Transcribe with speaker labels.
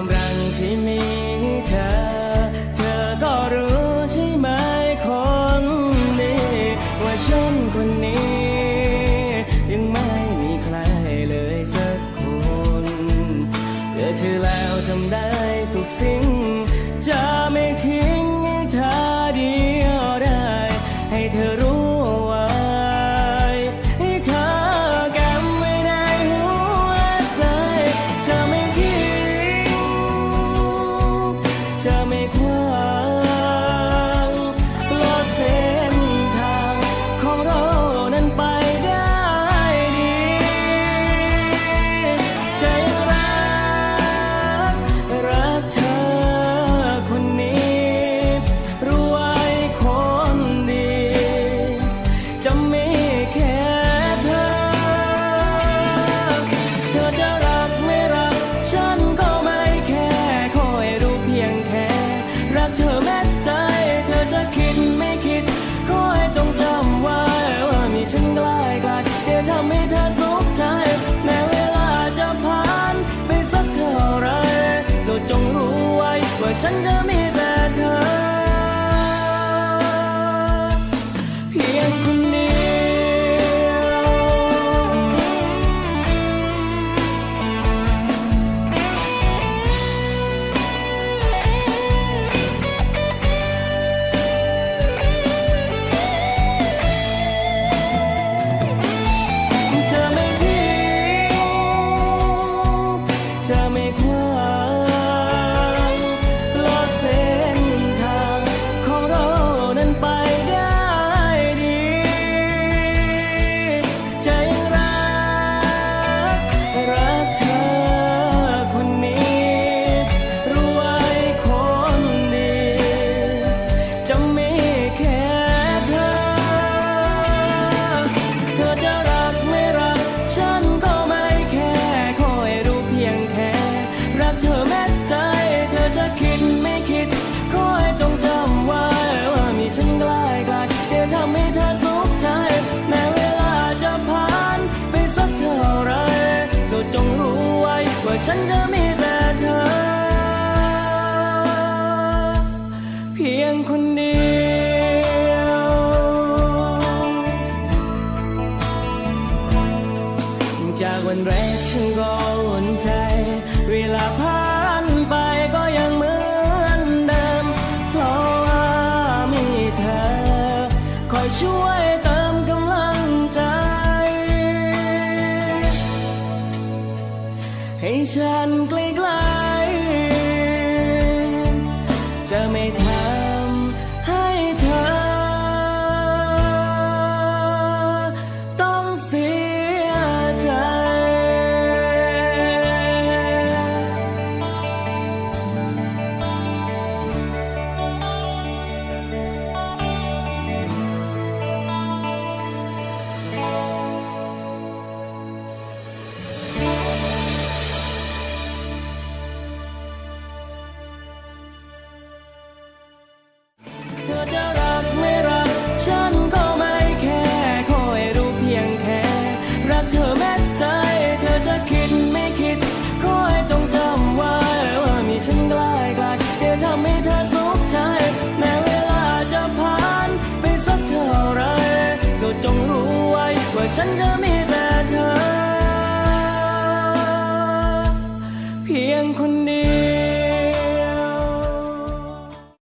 Speaker 1: ความรักที่มีเธอ เธอก็รู้ใช่ไหมคนดีว่าฉันคนนี้ ยังไม่มีใครเลยสักคนเกิดเธอแล้วทำได้ทุกสิ่งจะ ฉันจะมีแต่เธอ เพียงคนเดียวจะไม่ทิ้งจะไม่ ฉันจะมีแต่เธอ เพียงคนเดียว จากวันแรกฉันก็อุ่นใจ เวลาผ่านไปก็ยังเหมือนเดิม เพราะว่ามีเธอ คอยช่วย ฉันใกล้ๆจะไม่ทำ แม้ใจเธอจะคิดไม่คิดขอให้จงจำไว้ว่ามีฉันใกล้ใกล้เดี๋ยวทำให้เธอสุขใจ แม้เวลาจะผ่านไปสักเท่าไรก็จงรู้ไว้ว่าฉันจะมี